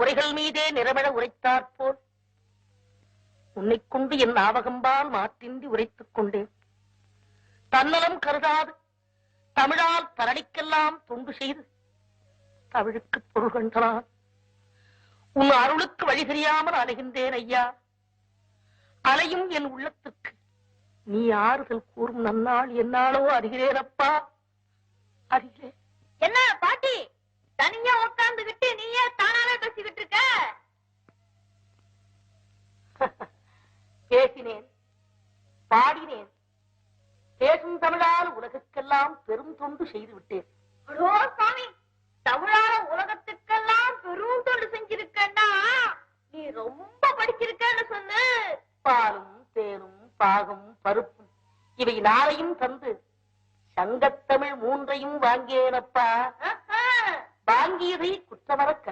உரைகள் மீதே நிறமிழ உரைத்தாற்போல் உன்னைக் கொண்டு என் ஆவகம்பால் மாற்றின்றி உரைத்துக் கொண்டேன். தன்னலம் கருதாது. தமிழால் தரணிக்கெல்லாம் தொண்டு செய்து. தமிழுக்கு பொருள் கண்டனான் உன் அருளுக்கு வழி தெரியாமல் அலைகின்றேன் ஐயா. அலையும் என் உள்ளத்துக்கு. நீ ஆறுதல் கூறும் நன்னாள் என்னாலோ அறிகிறேனப்பா. அறிகிறேன். பேசினேன் பாடினேன். பேசும் தமிழால் உலகுக்கெல்லாம் பெரும் தொண்டு செய்து விட்டேன். தமிழால உலகத்துக்கெல்லாம் பெரும் தொண்டு செஞ்சிருக்கேன்னா நீ ரொம்ப படிச்சிருக்கேன்னு சொன்னு பாலும் தேனும் பாகும் பருப்பும் இவை நாளையும் தந்து சங்கத்தமிழ் மூன்றையும் வாங்கியேனப்பா. வாங்கியதை குற்றமறக்க